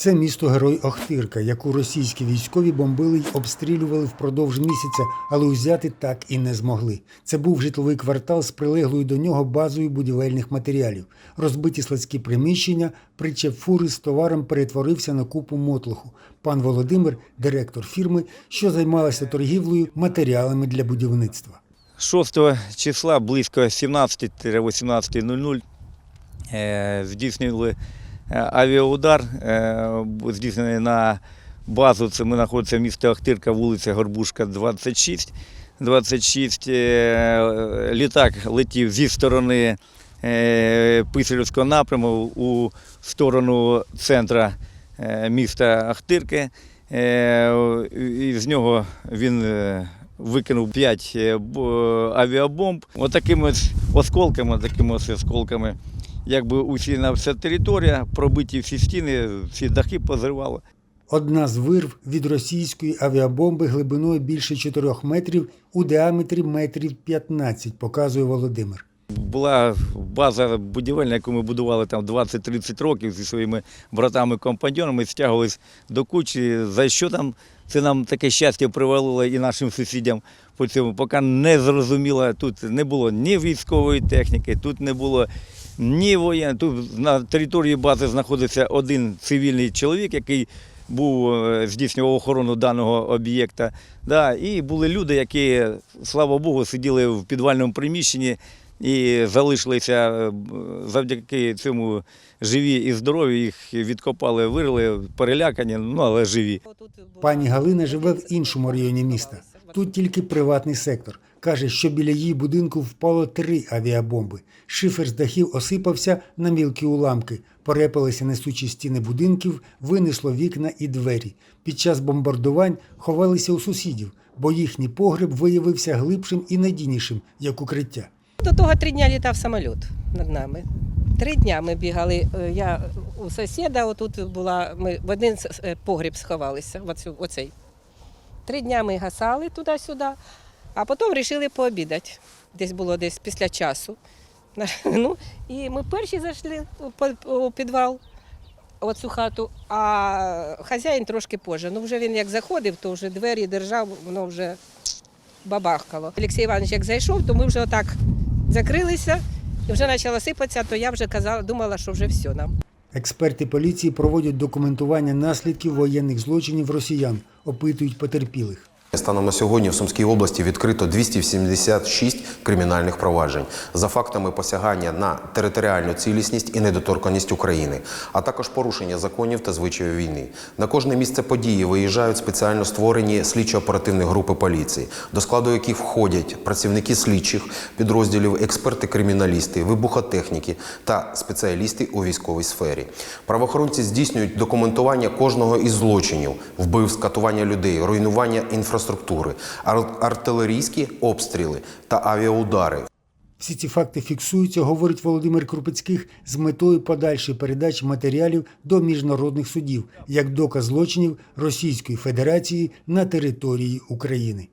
Це місто Герой Охтирка, яку російські військові бомбили й обстрілювали впродовж місяця, але узяти так і не змогли. Це був житловий квартал з прилеглою до нього базою будівельних матеріалів. Розбиті складські приміщення, причеп фури з товаром перетворився на купу мотлоху. Пан Володимир, директор фірми, що займалася торгівлею матеріалами для будівництва. 6 числа близько 17-18.00 е, здійснили авіаудар, е, здійснений на базу. Це ми знаходиться в місті Охтирка, вулиця Горбушка, 26. 26 е, літак летів зі сторони е, Писарівського напряму у сторону центра е, міста Ахтирки. Е, І з нього він е, викинув 5 авіабомб. Отакими ось осколками, такими ось осколками, якби усіяна вся територія, пробиті всі стіни, всі дахи позривало. Одна з вирв від російської авіабомби глибиною більше 4 метрів у діаметрі метрів 15, показує Володимир. Була база будівельна, яку ми будували там 20-30 років зі своїми братами-компаньонами, стягувались до кучі. За що там це нам таке щастя привалило і нашим сусідям по цьому, поки не зрозуміло, тут не було ні військової техніки, тут не було ні воєн. Тут на території бази знаходився один цивільний чоловік, який був е, здійснював охорону даного об'єкта. Да, і були люди, які, слава Богу, сиділи в підвальному приміщенні і залишилися е, завдяки цьому живі і здорові. Їх відкопали, вирили, перелякані, ну але живі. Пані Галина живе в іншому районі міста. Тут тільки приватний сектор. Каже, що біля її будинку впало три авіабомби. Шифер з дахів осипався на мілкі уламки, порепалися несучі стіни будинків, винесло вікна і двері. Під час бомбардувань ховалися у сусідів, бо їхній погреб виявився глибшим і надійнішим, як укриття. До того три дня літав самоліт над нами. Три дня ми бігали. е, Я у сусіда, отут була, ми в один е, погріб сховалися, оцю- оцей. Три дня ми гасали туди-сюди, а потім вирішили пообідати. Десь було десь після часу. Ну, і ми перші зайшли у підвал, в цю хату, а хазяїн трошки позже. Ну вже він як заходив, то вже двері держав, воно вже бабахкало. Олексій Іванович як зайшов, то ми вже отак закрилися і вже почало сипатися, то я вже казала, думала, що вже все нам. Експерти поліції проводять документування наслідків воєнних злочинів росіян, опитують потерпілих. Станом на сьогодні в Сумській області відкрито 276 кримінальних проваджень за фактами посягання на територіальну цілісність і недоторканність України, а також порушення законів та звичаїв війни. На кожне місце події виїжджають спеціально створені слідчо-оперативні групи поліції, до складу яких входять працівники слідчих підрозділів, експерти-криміналісти, вибухотехніки та спеціалісти у військовій сфері. Правоохоронці здійснюють документування кожного із злочинів, вбивств, катування людей, руйнування інфраструктури, ар- артилерійські обстріли та авіаудари. Всі ці факти фіксуються, говорить Володимир Крупецьких, з метою подальшої передачі матеріалів до міжнародних судів як доказ злочинів Російської Федерації на території України.